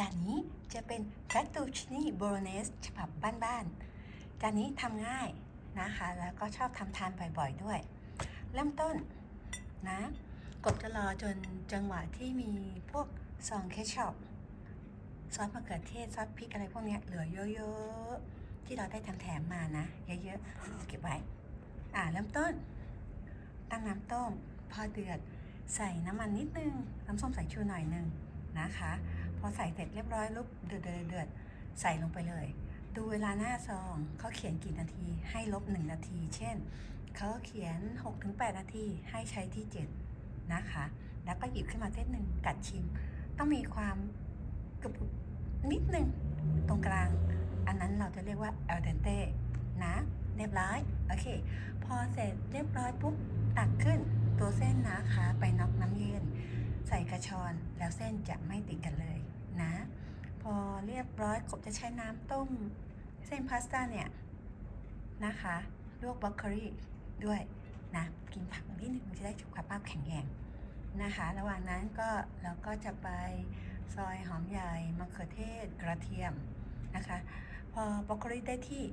จานนี้จะเป็นแฟตตูชินีโบโลเนสฉบับบ้านๆ จานนี้ทำง่ายนะคะ แล้วก็ชอบทำทานบ่อยๆด้วย เริ่มต้นนะกบจะรอจนจังหวะที่มีพวกซองเคชัพซอสมะเขือเทศ ซอสพริกอะไรพวกนี้เหลือเยอะๆ ที่เราได้ทำแถมมานะ เยอะๆ เก็บไว้ อ่าเริ่มต้น ตั้งน้ำต้ม พอเดือด ใส่น้ำมันนิดนึง น้ำส้มสายชูหน่อยนึงนะคะ พอใส่เสร็จเรียบร้อยลุกเดือดเดือดเดือดใส่ลงไปเลย ดูเวลาหน้าซองเขาเขียนกี่นาทีให้ลบ 1 นาที เช่นเขาเขียน 6-8 นาทีให้ใช้ที่ 7 นะคะ แล้วก็หยิบขึ้นมาเส้นหนึ่งกัดชิม ต้องมีความกรุบนิดหนึ่งตรงกลาง อันนั้นเราจะเรียกว่า al dente นะ เรียบร้อย โอเค พอเสร็จเรียบร้อยปุ๊บตักขึ้นตัวเส้นนะคะ ไปน็อกน้ำเย็น ใส่กระชอนแล้วเส้นจะไม่ติดกันเลยนะ พอเรียบร้อยกบจะใช้น้ำต้ม เส้นพาสต้าเนี่ยนะคะลวกบรอกโคลีด้วยนะกินผักนิดนึงจะได้สุขภาพแข็งแรงนะคะ ระหว่างนั้นก็เราก็จะไปซอยหอมใหญ่มะเขือเทศกระเทียมนะคะ พอบรอกโคลีได้ที่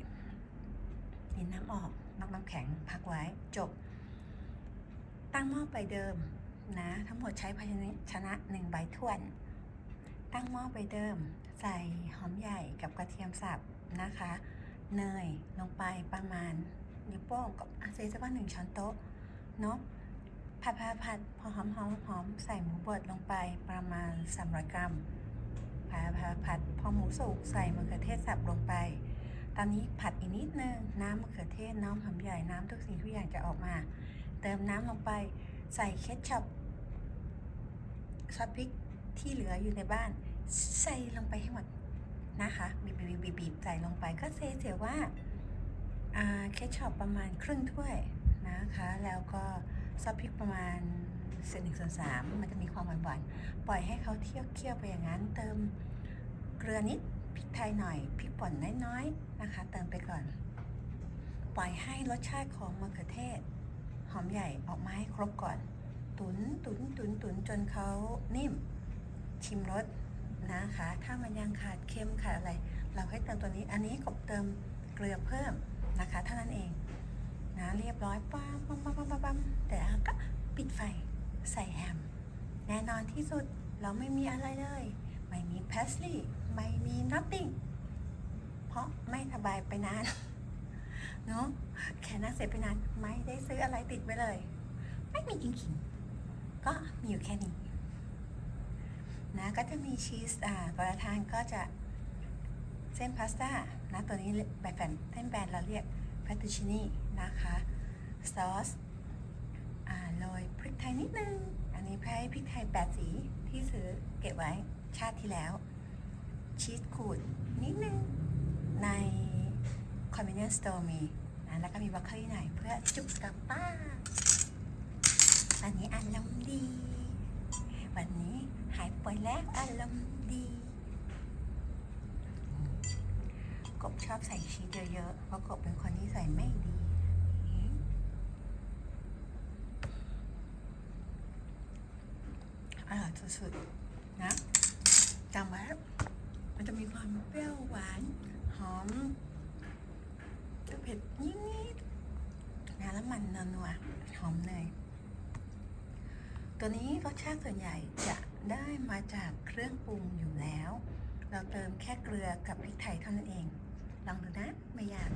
ดินน้ำออกนอกน้ำแข็งพักไว้จบ ตั้งหม้อไปเดิม นะ ทั้งหมดใช้ภาชนะหนึ่งใบถ้วน ตั้งหม้อไปเดิม ใส่หอมใหญ่กับกระเทียมสับนะคะ เนยลงไปประมาณนิ้วโป้งกับอาเซสักว่าหนึ่งช้อนโต๊ะเนาะผัดผัดผัดพอหอมหอมหอมใส่หมูบดลงไปประมาณ 300 กรัมผัดผัดผัดพอหมูสุกใส่มะเขือเทศสับลงไป ตอนนี้ผัดอีกนิดนึงน้ำมะเขือเทศน้ำหอมใหญ่น้ำทุกสิ่งทุกอย่างจะออกมา เติมน้ำลงไป ใส่เคชัพซอสพริกที่เหลืออยู่ในบ้าน ใส่ลงไปให้หมดนะคะบีบบีบบีบใส่ลงไปก็เซเสียว่าเคชัพประมาณครึ่งถ้วยนะคะ แล้วก็ซอสพริกประมาณเศษหนึ่งส่วนสามมันจะมีความหวานๆปล่อยให้เขาเที่ยวเคี่ยวไปอย่างนั้น เติมเกลือนิดพริกไทยหน่อยพริกป่นน้อยๆนะคะ เติมไปก่อน ปล่อยให้รสชาติของมะเขือเทศ อมใหญ่ออกมาให้ครบก่อน ตุนตุนตุนตุนจนเขานิ่ม ชิมรสนะคะ ถ้ามันยังขาดเค็มขาดอะไร เราให้เติมตัวนี้ อันนี้กบเติมเกลือเพิ่มนะคะเท่านั้นเองนะเรียบร้อยปั๊มปั๊มปั๊มปั๊มปั๊มแต่ก็ปิดไฟใส่แฮม แน่นอนที่สุดเราไม่มีอะไรเลย ไม่มีเพสลี่ไม่มี nothing เพราะไม่สบายไปนาน เนาะแค่นั่งเสร็จไปนานไม่ได้ซื้ออะไรติดไปเลย ไม่มีจริงๆก็มีอยู่แค่นี้นะก็จะมีชีสอ่ากระทานก็จะเส้นพาสต้านะตัวนี้แบบแผ่นเส้นแบนเราเรียกแฟตูชินีนะคะซอสอ่าโรยพริกไทยนิดนึง อันนี้แพ้พริกไทยแปดสีที่ซื้อเก็บไว้ชาติที่แล้ว ชีสขูดนิดนึงใน convenience store มีนะแล้วก็มีบรอกโคลีหน่อยเพื่อจุกกับป้าอันนี้อารมณ์ดี วันนี้หายป่วยแล้วอารมณ์ดี กบชอบใส่ชีสเยอะๆ เพราะกบเป็นคนที่ใส่ไม่ดีอร่อยสุดๆนะจำไว้มันจะมีความเปรี้ยวหวาน หอม เผ็ดนิดๆนะแล้วมันนัวหอมเนยตัวนี้รสชาติส่วนใหญ่จะได้มาจากเครื่องปรุงอยู่แล้ว เราเติมแค่เกลือกับพริกไทยเท่านั้นเอง ลองดูนะ ไม่ยาก